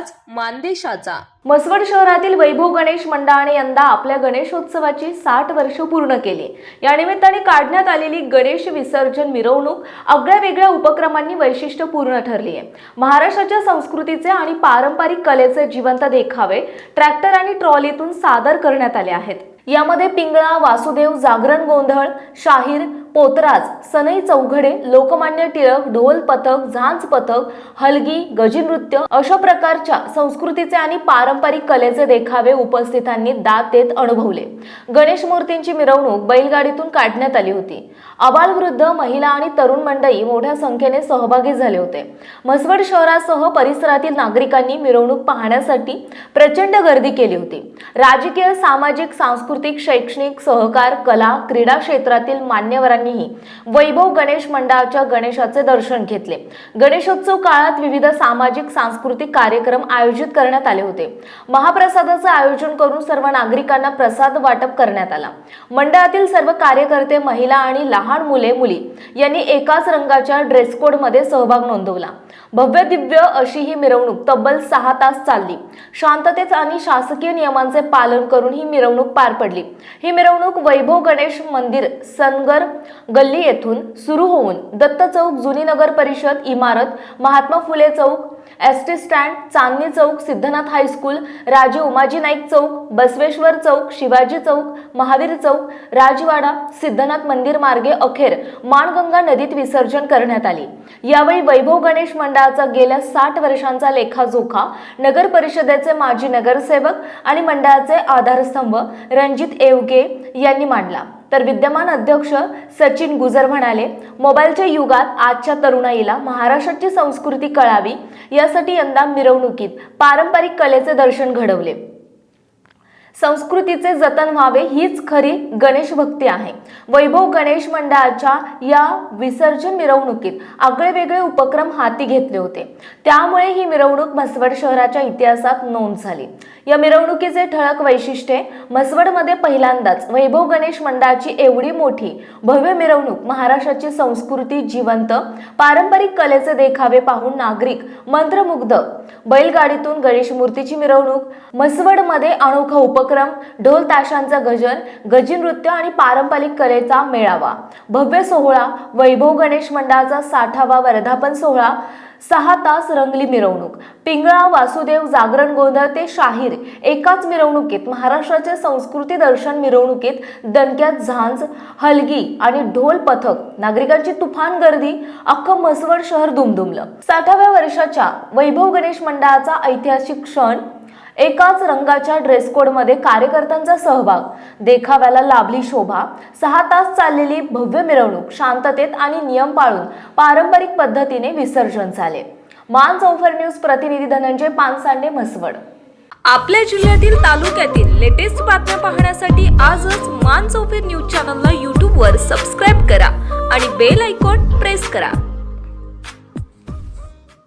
आवाज मानदेशाचा. म्हसवड शहरातील वैभव गणेश मंडळाने यंदा आपल्या गणेशोत्सवाची साठ वर्ष पूर्ण केली. या निमित्ताने काढण्यात आलेली गणेश विसर्जन मिरवणूक आगळ्या वेगळ्या उपक्रमांनी वैशिष्ट्यपूर्ण ठरली आहे. महाराष्ट्राच्या संस्कृतीचे आणि पारंपरिक कलेचे जिवंत देखावे ट्रॅक्टर आणि ट्रॉलीतून सादर करण्यात आले आहेत. यामध्ये पिंगळा वासुदेव जागरण गोंधळ शाहीर पोतराज सनई चौघडे लोकमान्य टिळक ढोल पथक झांज पथक हलगी गजीनृत्य अशा प्रकारच्या संस्कृतीचे आणि पारंपरिक कलेचे देखावे उपस्थितांनी दात देत अनुभवले. गणेश मूर्तींची मिरवणूक बैलगाडीतून काढण्यात आली होती. आबालवृद्ध महिला आणि तरुण मंडळी मोठ्या संख्येने सहभागी झाले होते. म्हसवड शहरासह परिसरातील नागरिकांनी मिरवणूक पाहण्यासाठी प्रचंड गर्दी केली होती. राजकीय सामाजिक सांस्कृतिक शैक्षणिक सहकार कला क्रीडा क्षेत्रातील मान्यवरांनीही वैभव गणेश मंडळाच्या गणेशाचे दर्शन घेतले. गणेशोत्सव काळात विविध सामाजिक सांस्कृतिक कार्यक्रम आयोजित करण्यात आले होते. महाप्रसादाचे आयोजन करून सर्व नागरिकांना प्रसाद वाटप करण्यात आला. मंडळातील सर्व कार्यकर्ते महिला आणि लहान मुले मुली यांनी एकाच रंगाच्या ड्रेस कोडमध्ये सहभाग नोंदवला. भव्य दिव्य अशी ही मिरवणूक तब्बल सहा तास चालली. शांततेत आणि शासकीय नियमांचे पालन करून ही मिरवणूक पार पडली. ही मिरवणूक वैभव गणेश मंदिर सनगर गल्ली येथून सुरू होऊन दत्त चौक जुनी नगर परिषद इमारत Mahatma Phule Chowk S T stand Chandni Chowk Siddhanath high school Raje Umaji Naik चौक बसवेश्वर चौक शिवाजी चौक महावीर चौक राजवाडा सिद्धनाथ मंदिर मार्गे अखेर माणगंगा नदीत विसर्जन करण्यात आली. यावेळी वैभव गणेश मंडळाचा गेल्या साठ वर्षांचा लेखाजोखा नगर परिषदेचे माजी नगरसेवक आणि मंडळाचे आधारस्तंभ रणजित एवगे यांनी मांडला. तर विद्यमान अध्यक्ष सचिन गुजर म्हणाले मोबाईलच्या युगात आजच्या तरुणाईला महाराष्ट्राची संस्कृती कळावी. यासाठी यंदा मिरवणुकीत पारंपरिक कलेचे दर्शन घडवले. संस्कृतीचे जतन व्हावे हीच खरी गणेश भक्ती आहे. वैभव गणेश मंडळाच्या या विसर्जन मिरवणुकीत आगळेवेगळे उपक्रम हाती घेतले होते. त्यामुळे ही मिरवणूक म्हसवड शहराच्या इतिहासात नोंद झाली. या मिरवणुकीचे ठळक वैशिष्ट्ये म्हसवडमध्ये पहिल्यांदाच वैभव गणेश मंडळाची एवढी मोठी भव्य मिरवणूक महाराष्ट्राची संस्कृती जिवंत पारंपरिक कलेचे देखावे पाहून नागरिक मंत्रमुग्ध. बैलगाडीतून गणेश मूर्तीची मिरवणूक म्हसवडमध्ये अनोखा उप उपक्रम ढोल ताशांचा गजर नृत्य आणि पारंपरिक कलेचा मेळावा. भव्य सोहळा वैभव गणेश मंडळाचा साठावा वर्धापन सोहळा सहा तास रंगली मिरवणूक. पिंगळा वासुदेव जागरण गोंधळ ते शाहीर एकाच मिरवणुकीत महाराष्ट्राच्या संस्कृती दर्शन मिरवणुकीत दणक्यात झांज हलगी आणि ढोल पथक नागरिकांची तुफान गर्दी अख्खं म्हसवड शहर दुमदुमलं. साठाव्या वर्षाच्या वैभव गणेश मंडळाचा ऐतिहासिक क्षण एकाच रंगाच्या ड्रेस कोडमध्ये कार्यकर्त्यांचा सहभाग. देखाव्याला लाभली शोभा. सहा तास चाललेली भव्य मिरवणूक शांततेत आणि नियम पाळून पारंपरिक पद्धतीने विसर्जन झाले. मान चौफर न्यूज प्रतिनिधी धनंजय पानसांडे म्हसवड. आपल्या जिल्ह्यातील तालुक्यातील लेटेस्ट बातम्या पाहण्यासाठी आजच मान चौफेर न्यूज चॅनलला यूट्यूबवर सबस्क्राईब करा आणि बेल आयकॉन प्रेस करा.